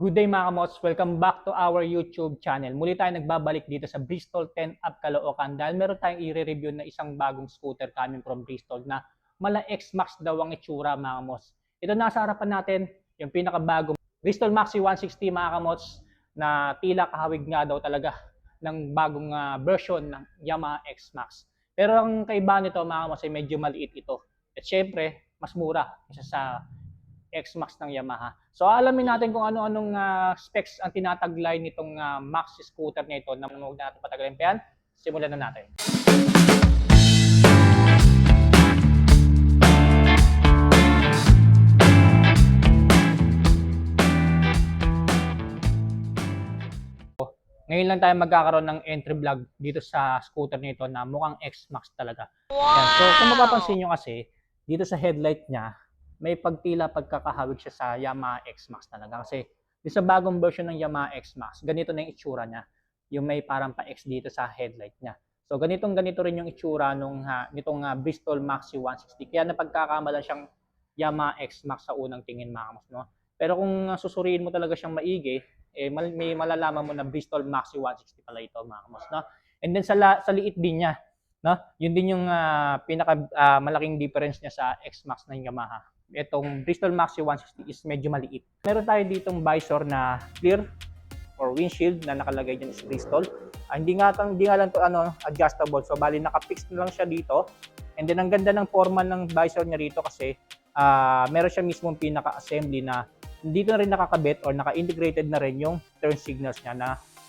Good day mga kamots! Welcome back to our YouTube channel. Muli tayo nagbabalik dito sa Bristol 10 Up Caloocan dahil meron tayong i-review na isang bagong scooter coming from Bristol na mala X-Max daw ang itsura mga kamots. Ito nasa harapan natin yung pinakabagong Bristol Maxi 160 mga kamots na tila kahawig nga daw talaga ng bagong ah, version ng Yamaha X-Max. Pero ang kaibahan nito mga kamots ay medyo maliit ito. At syempre, mas mura isa sa X-Max ng Yamaha. So alamin natin kung ano-anong ah, specs ang tinataglay nitong ah, Maxi scooter na ito na huwag na natin patagalin pa yan. Simulan na natin. Ngayon lang tayo magkakaroon ng entry vlog dito sa scooter nito na mukhang X-Max talaga. Yan. So kung mapapansin nyo kasi, dito sa headlight niya, may pagtila pagkakahawig siya sa Yamaha X-Max talaga. Kasi sa bagong version ng Yamaha X-Max, ganito na yung itsura niya. Yung may parang pa-X dito sa headlight niya. So ganitong ganito rin yung itsura nung ha, nitong ah, Bristol Maxi 160. Kaya napagkakamalan siyang Yamaha X-Max sa unang tingin mga kamos, no? Pero kung susuriin mo talaga siyang maigi, eh, may malalaman mo na Bristol Maxi 160 pala ito mga kamos, no? And then sa, la- sa liit din niya, no? Yun din yung ah, pinaka ah, malaking difference niya sa X-Max ng Yamaha. Itong Bristol Maxi 160 is medyo maliit. Meron tayo ditong visor na clear or windshield na nakalagay dyan is Bristol. Ah, hindi nga hindi nga lang to ano adjustable. So bali naka-fix na lang siya dito. And then ang ganda ng forma ng visor niya rito kasi ah meron siya mismong pinaka-assembly na dito na rin nakakabit or naka-integrated na rin yung turn signals niya na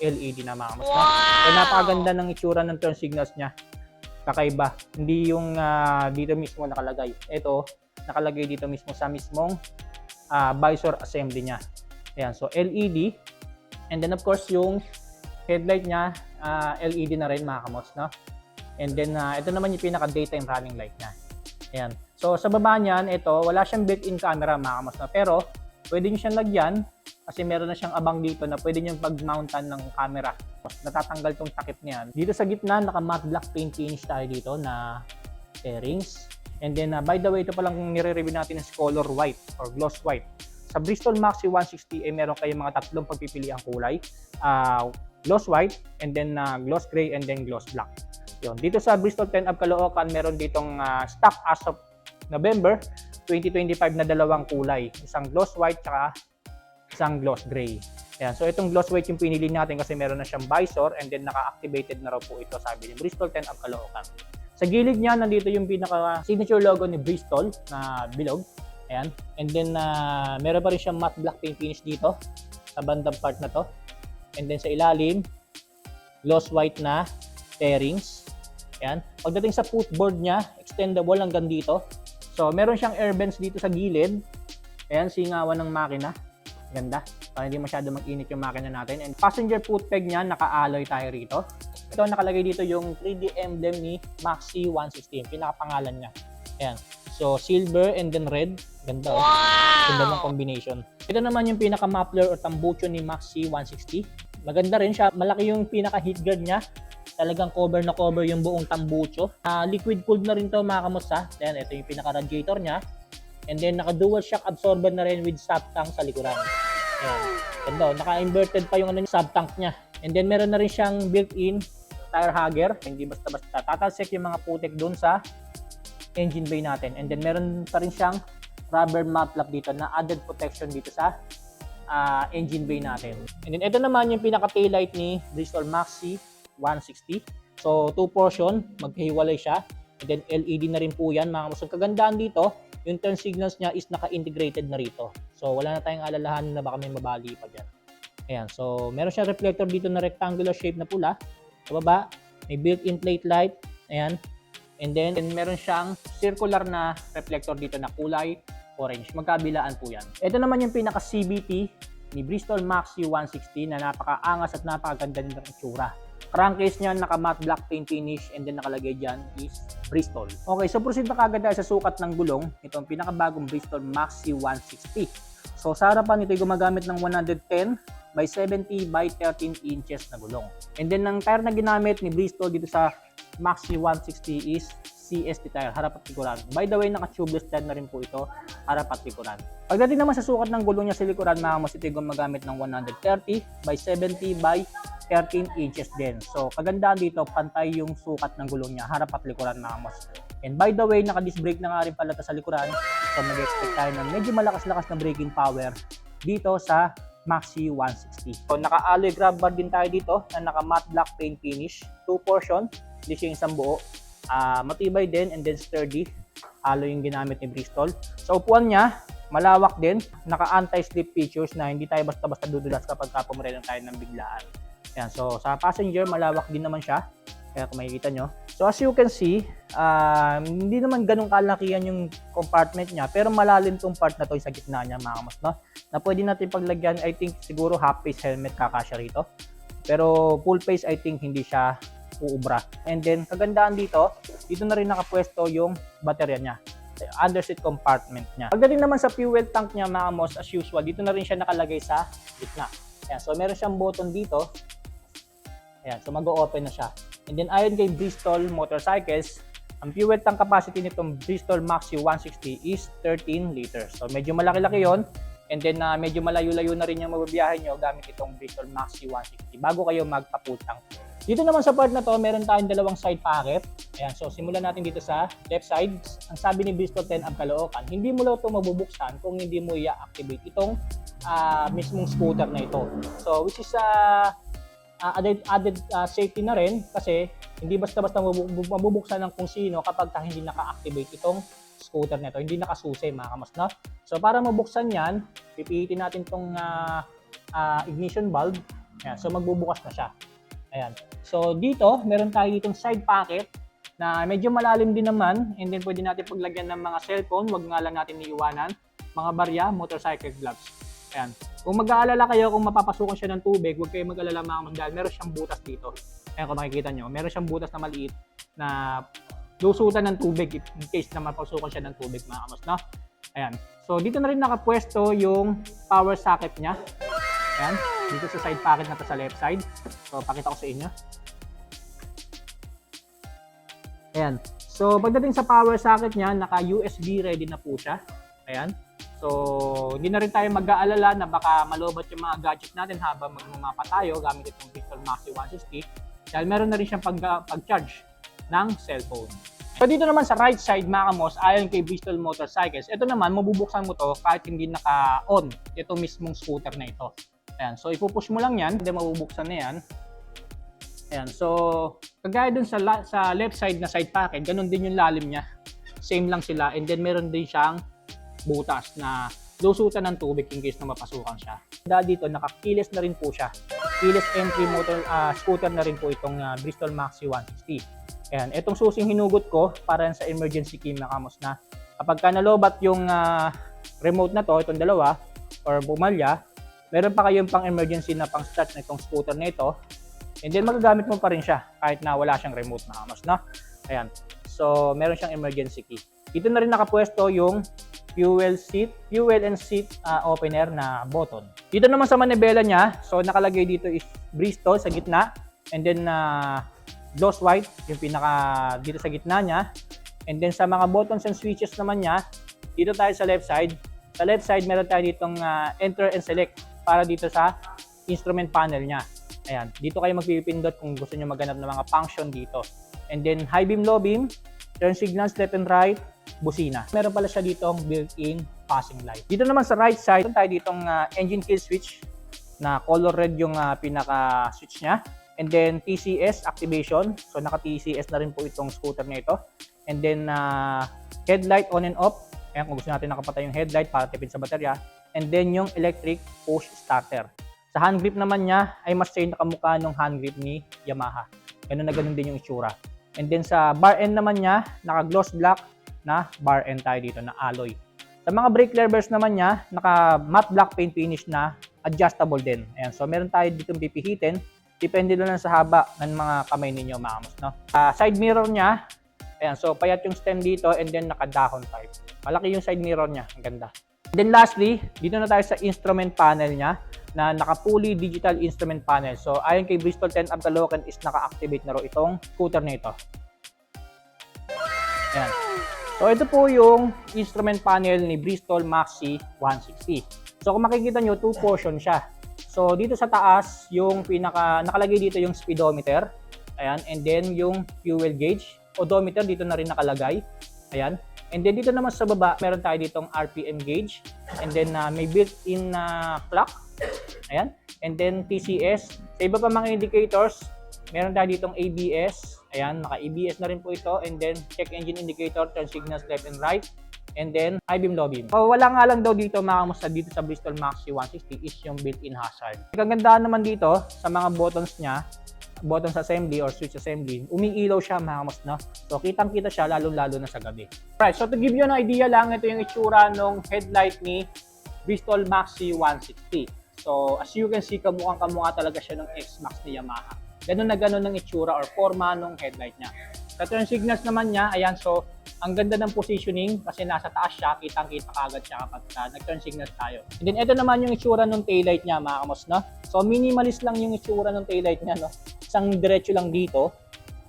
LED na mga mas. Wow! So napakaganda ng itsura ng turn signals niya. Kakaiba. Hindi yung ah, dito mismo nakalagay. Ito, nakalagay dito mismo sa mismong ah, visor assembly niya. Ayan, so LED. And then of course yung headlight niya, ah, LED na rin mga kamos, no? And then ah, ito naman yung pinaka daytime running light niya. Ayan. So sa baba niyan, ito, wala siyang built-in camera mga kamos, no? Pero pwede niyo siyang lagyan kasi meron na siyang abang dito na pwede niyong pag-mountan ng camera. Natatanggal tong takip niyan. Dito sa gitna, naka matte black paint finish tayo dito na pairings. And then, uh, by the way, ito palang nire-review natin is color white or gloss white. Sa Bristol Maxi 160, eh, meron kayong mga tatlong pagpipiliang kulay. Ah, gloss white, and then uh, gloss gray, and then gloss black. Yun. Dito sa Bristol 10 Up Caloocan, meron ditong ah, stock as of November 2025 na dalawang kulay. Isang gloss white, tsaka isang gloss gray. Ayan. So itong gloss white yung pinili natin kasi meron na siyang visor and then naka-activated na raw po ito sabi ni Bristol 10 Up Caloocan. Sa gilid niya, nandito yung pinaka signature logo ni Bristol na bilog. Ayan. And then, uh, meron pa rin siyang matte black paint finish dito sa bandang part na to. And then sa ilalim, gloss white na pairings. Ayan. Pagdating sa footboard niya, extendable hanggang dito. So, meron siyang air vents dito sa gilid. Ayan, singawan ng makina. Ganda. Para hindi masyado mag-init yung makina natin. And passenger foot peg niya, naka-alloy tayo rito. Ito, nakalagay dito yung 3D emblem ni Maxi 160. Yung pinakapangalan niya. Ayan. So, silver and then red. Ganda. Oh. Ganda ng combination. Ito naman yung pinaka-muffler or tambucho ni Maxi 160. Maganda rin siya. Malaki yung pinaka-heat guard niya. Talagang cover na cover yung buong tambucho. Ah, liquid cooled na rin to mga kamusta. Ayan, ito yung pinaka-radiator niya. And then, naka-dual shock absorber na rin with sub tank sa likuran. Ayan. Ganda. oh. Naka-inverted pa yung ano, sub tank niya. And then, meron na rin siyang built-in tire hugger. Hindi basta-basta. Tatalsik yung mga putik dun sa engine bay natin. And then meron pa rin siyang rubber mat flap dito na added protection dito sa ah, engine bay natin. And then ito naman yung pinaka taillight ni Bristol Maxi 160. So two portion, magkahiwalay siya. And then LED na rin po yan mga kamusta. Kagandaan dito, yung turn signals niya is naka-integrated na rito. So wala na tayong alalahanin na baka may mabali pa dyan. Ayan, so meron siyang reflector dito na rectangular shape na pula. Sa baba, may built-in plate light. Ayan, And then, then meron siyang circular na reflector dito na kulay orange. Magkabilaan po yan. Ito naman yung pinaka CBT ni Bristol Maxi 160 na napakaangas at napakaganda din ng itsura. Crankcase niya naka matte black paint finish and then nakalagay dyan is Bristol. Okay, so proceed na kagad tayo sa sukat ng gulong. Ito ang pinakabagong Bristol Maxi 160. So sa harapan ito ay gumagamit ng 110 by 70 by 13 inches na gulong. And then ang tire na ginamit ni Bristol dito sa Maxi 160 is CST tire, harap at likuran. By the way, naka-tubeless tire na rin po ito, harap at likuran. Pagdating naman sa sukat ng gulong niya sa likuran, mga mas ito yung magamit ng 130 by 70 by 13 inches din. So, kagandahan dito, pantay yung sukat ng gulong niya, harap at likuran mga mas. And by the way, naka-disc brake na nga rin pala ito sa likuran. So, mag-expect tayo ng medyo malakas-lakas na braking power dito sa Maxi 160. So, naka-alloy grab bar din tayo dito na naka-matte black paint finish. Two portion, hindi siya yung isang buo. Ah, matibay din and then sturdy. Alloy yung ginamit ni Bristol. Sa upuan niya, malawak din. Naka anti-slip features na hindi tayo basta-basta dudulas kapag kapumreno tayo ng biglaan. Yan, so sa passenger, malawak din naman siya. Kaya kung makikita nyo. So as you can see, um, hindi naman ganun kalakihan yung compartment niya. Pero malalim tong part na to sa gitna niya mga mas, no? Na pwede natin paglagyan, I think siguro half face helmet kakasya rito. Pero full face, I think hindi siya uubra. And then, kagandaan dito, dito na rin nakapwesto yung baterya niya underseat compartment niya. Pagdating naman sa fuel tank niya mga mos, as usual, dito na rin siya nakalagay sa gitna. Ayan, so meron siyang button dito. Ayan, so mag-open na siya. And then ayon kay Bristol Motorcycles, ang fuel tank capacity nitong Bristol Maxi 160 is 13 liters. So medyo malaki-laki yon. And then uh, medyo malayo-layo na rin yung mababiyahe nyo gamit itong Bristol Maxi 160 bago kayo magpaputang. Dito naman sa part na to, meron tayong dalawang side pocket. Ayan, so simulan natin dito sa left side. Ang sabi ni Bristol 10 ang kalookan, hindi mo lang ito mabubuksan kung hindi mo i-activate itong ah, mismong scooter na ito. So which is uh, uh, added, added uh, safety na rin kasi hindi basta-basta mabu- mabubuksan ng kung sino kapag ka hindi naka-activate itong scooter nito, hindi nakasusi mga kamas na. So para mabuksan yan, pipihitin natin tong uh, uh, ignition valve. Ayan, so magbubukas na siya. Ayan. So dito, meron tayo ditong side pocket na medyo malalim din naman and then pwede natin paglagyan ng mga cellphone, wag nga lang natin iiwanan, mga barya, motorcycle gloves. Ayan. Kung mag-aalala kayo kung mapapasukan siya ng tubig, huwag kayong mag-alala mga kamas dahil meron siyang butas dito. Ayan kung makikita nyo, meron siyang butas na maliit na lusutan ng tubig in case na mapasukan siya ng tubig mga kamas, no? Ayan. So dito na rin nakapwesto yung power socket niya. Ayan. Dito sa side pocket na to sa left side. So pakita ko sa inyo. Ayan. So pagdating sa power socket niya, naka USB ready na po siya. Ayan. So, hindi na rin tayo mag-aalala na baka malobat yung mga gadget natin habang magmamapa tayo gamit itong Bristol Maxi 160 dahil meron na rin siyang pag- pag-charge ng cellphone. So dito naman sa right side mga kamos, ayon kay Bristol Motorcycles, ito naman mabubuksan mo to kahit hindi naka-on itong mismong scooter na ito. Ayan, so ipupush mo lang yan, hindi mabubuksan na yan. Ayan, so kagaya dun sa, sa left side na side pocket, ganun din yung lalim niya. Same lang sila and then meron din siyang butas na lusutan ng tubig in case na mapasukan siya. Dahil dito, nakakilis na rin po siya. Keyless entry motor ah, scooter na rin po itong ah, Bristol Maxi 160. Ayan, itong susing hinugot ko para sa emergency key na kamos na kapag ka nalobat yung ah, remote na to, itong dalawa, or bumalya, meron pa kayong pang emergency na pang start na itong scooter na ito, and then magagamit mo pa rin siya kahit na wala siyang remote na kamos na. Ayan, so meron siyang emergency key. Dito na rin nakapwesto yung fuel seat, fuel and seat uh, opener na button. Dito naman sa manibela niya, so nakalagay dito is Bristol sa gitna and then uh, gloss white yung pinaka dito sa gitna niya. And then sa mga buttons and switches naman niya, dito tayo sa left side. Sa left side meron tayo ditong uh, enter and select para dito sa instrument panel niya. Ayan, dito kayo magpipindot kung gusto niyo maghanap ng mga function dito. And then high beam, low beam, turn signals left and right, busina. Meron pala siya dito built-in passing light. Dito naman sa right side, tayo ditong uh, engine kill switch na color red yung uh, pinaka switch niya. And then TCS activation. So naka TCS na rin po itong scooter na ito. And then uh, headlight on and off. Ayan kung gusto natin nakapatay yung headlight para tipid sa baterya. And then yung electric push starter. Sa hand grip naman niya ay mas same na kamukha ng hand grip ni Yamaha. Ganun na ganun din yung itsura. And then sa bar end naman niya, naka gloss black na bar end tayo dito na alloy. Sa mga brake levers naman niya, naka matte black paint finish na adjustable din. Ayan, so meron tayo dito pipihitin. Depende lang sa haba ng mga kamay ninyo, mga kamos, no? Ah, side mirror niya, ayan, so payat yung stem dito and then naka-dahon type. Malaki yung side mirror niya, ang ganda. Then lastly, dito na tayo sa instrument panel niya na naka-fully digital instrument panel. So ayon kay Bristol 10 Abdalocan is naka-activate na ro itong scooter na ito. Ayan. So ito po yung instrument panel ni Bristol Maxi 160. So kung makikita nyo, two portion siya. So dito sa taas, yung pinaka nakalagay dito yung speedometer. Ayan, and then yung fuel gauge, odometer dito na rin nakalagay. Ayan. And then dito naman sa baba, meron tayo ditong RPM gauge. And then uh, may built-in na clock. Ayan. And then TCS. Sa iba pa mga indicators, meron tayo ditong ABS. Ayan, naka-ABS na rin po ito. And then check engine indicator, turn signals left and right. And then high beam, low beam. So, wala nga lang daw dito mga kamusta dito sa Bristol Maxi 160 is yung built-in hazard. Kagandahan naman dito sa mga buttons niya, buttons assembly or switch assembly, umiilaw siya mga kamusta. No? So, kitang-kita siya lalo-lalo na sa gabi. Right, so to give you an idea lang, ito yung itsura ng headlight ni Bristol Maxi 160. So, as you can see, kamukhang kamukha talaga siya ng X-Max ni Yamaha. Ganun na ganun ng itsura or forma ng headlight niya. Sa turn signals naman niya, ayan, so, ang ganda ng positioning kasi nasa taas siya, kitang-kita kagad siya kapag uh, nag-turn signals tayo. And then, ito naman yung itsura ng taillight niya, mga kamos, no? So, minimalist lang yung itsura ng taillight niya, no? Isang diretso lang dito.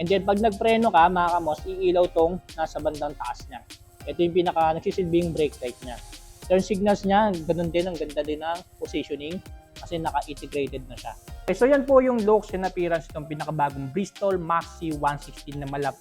And then, pag nagpreno ka, mga kamos, iilaw tong nasa bandang taas niya. Ito yung pinaka nagsisilbing brake light niya. Turn signals niya, ganun din, ang ganda din ng positioning kasi naka-integrated na siya. Okay, so yan po yung looks and appearance ng pinakabagong Bristol Maxi 116 na malap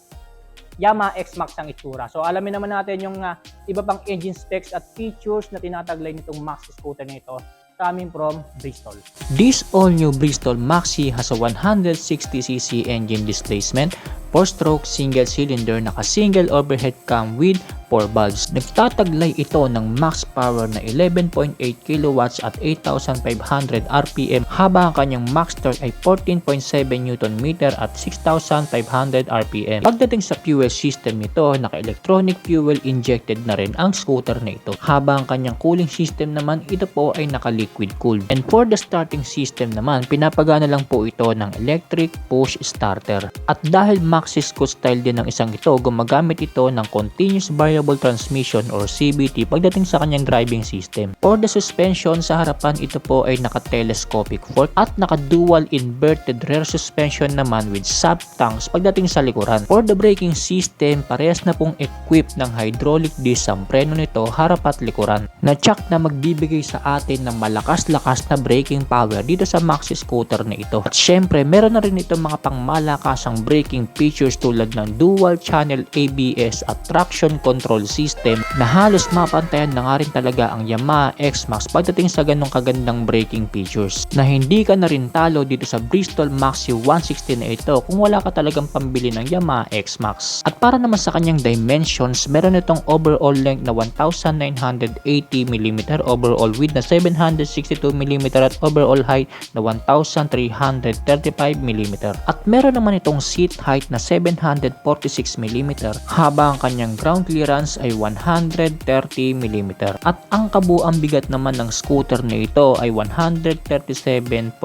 Yamaha X-Max ang itsura. So alamin naman natin yung uh, iba pang engine specs at features na tinataglay nitong Maxi scooter nito coming from Bristol. This all-new Bristol Maxi has a 160cc engine displacement, 4-stroke single-cylinder naka-single overhead cam with 4 valves. Nagtataglay ito ng max power na 11.8 kW at 8,500 RPM habang ang kanyang max torque ay 14.7 Nm at 6,500 RPM. Pagdating sa fuel system nito, naka-electronic fuel injected na rin ang scooter na ito. Habang ang kanyang cooling system naman, ito po ay naka-liquid cooled. And for the starting system naman, pinapagana lang po ito ng electric push starter. At dahil Maxi Scoot style din ng isang ito, gumagamit ito ng continuous variable transmission or CVT pagdating sa kanyang driving system. For the suspension, sa harapan ito po ay naka-telescopic fork at naka-dual inverted rear suspension naman with sub tanks pagdating sa likuran. For the braking system, parehas na pong equipped ng hydraulic disc ang preno nito harap at likuran. Na check na magbibigay sa atin ng malakas-lakas na braking power dito sa Maxi scooter na ito. At syempre, meron na rin ito mga pangmalakasang braking features tulad ng dual channel ABS at traction control system na halos mapantayan na nga rin talaga ang Yamaha X-Max pagdating sa ganong kagandang braking features na hindi ka na rin talo dito sa Bristol Maxi 160 na ito kung wala ka talagang pambili ng Yamaha X-Max. At para naman sa kanyang dimensions, meron itong overall length na 1,980mm, overall width na 762mm at overall height na 1,335mm. At meron naman itong seat height na 746mm habang ang kanyang ground clearance ay 130mm. At ang kabuang bigat naman ng scooter na ito ay 137.6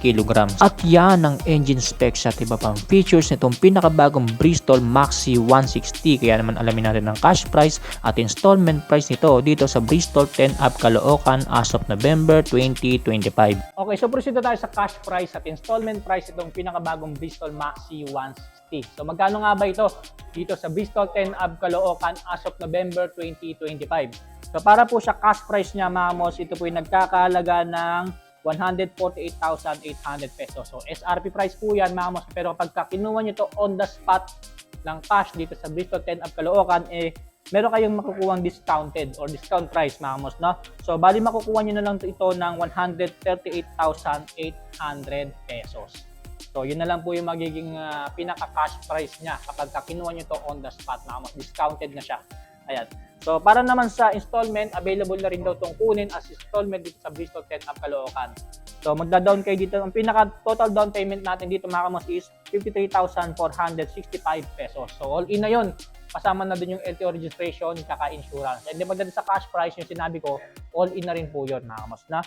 kg. At yan ang engine specs at iba pang features nitong pinakabagong Bristol Maxi 160. Kaya naman alamin natin ang cash price at installment price nito dito sa Bristol 10 Up Caloocan as of November 2025. Okay, so proceed na tayo sa cash price at installment price itong pinakabagong Bristol Maxi 160. So magkano nga ba ito dito sa Bristol 10 Ab Caloocan as of November 2025? So para po sa cash price niya mga mos, ito po yung nagkakahalaga ng 148,800 pesos. So SRP price po yan mga mos. Pero pagka kinuha nyo to on the spot ng cash dito sa Bristol 10 Ab Caloocan, eh meron kayong makukuhang discounted or discount price mga mos, no? So, bali makukuha nyo na lang ito ng 138,800 pesos. So, yun na lang po yung magiging uh, pinaka-cash price niya kapag kinuha nyo to on the spot mga mos. Discounted na siya. Ayan. So, para naman sa installment, available na rin daw itong kunin as installment dito sa Bristol 10 Up Caloocan. So, magda-down kayo dito. Ang pinaka-total down payment natin dito mga kamos is 53,465 pesos. So, all in na yun kasama na din yung LTO registration, kaka insurance. And then pagdating sa cash price, yung sinabi ko, all in na rin po yun, mga kamos na.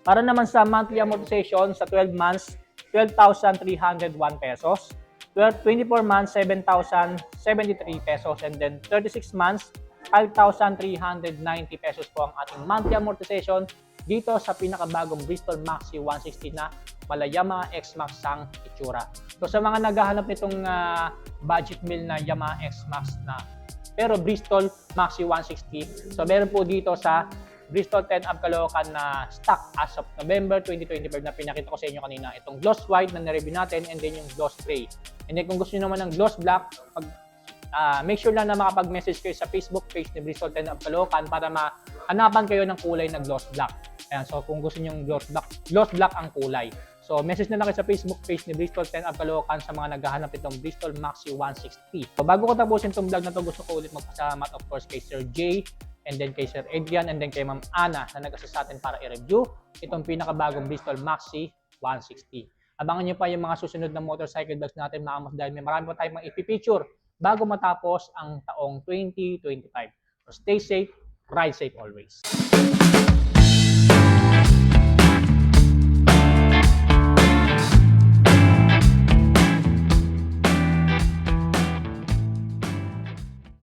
Para naman sa monthly amortization, sa 12 months, 12,301 pesos. 12, 24 months, 7,073 pesos. And then 36 months, 5,390 pesos po ang ating monthly amortization. dito sa pinakabagong Bristol Maxi 160 na mala Yamaha X-Max ang itsura. So sa mga naghahanap nitong ah, budget meal na Yamaha X-Max na pero Bristol Maxi 160. So meron po dito sa Bristol 10 Up Caloocan na stock as of November 2025 na pinakita ko sa inyo kanina. Itong gloss white na na-review natin and then yung gloss gray. And then kung gusto niyo naman ng gloss black, pag, ah, make sure lang na makapag-message kayo sa Facebook page ni Bristol 10 Up Caloocan para mahanapan kayo ng kulay na gloss black. Ayan, so kung gusto niyo yung gloss black, gloss black ang kulay. So, message na lang kayo sa Facebook page ni Bristol 10 Up Caloocan sa mga naghahanap itong Bristol Maxi 160. So, bago ko tapusin itong vlog na to, gusto ko ulit magpasalamat of course kay Sir Jay, and then kay Sir Adrian, and then kay Ma'am Ana na nag-assist sa atin para i-review itong pinakabagong Bristol Maxi 160. Abangan nyo pa yung mga susunod na motorcycle vlogs natin mga amos dahil may marami pa tayong mga ipipicture bago matapos ang taong 2025. So stay safe, ride safe always.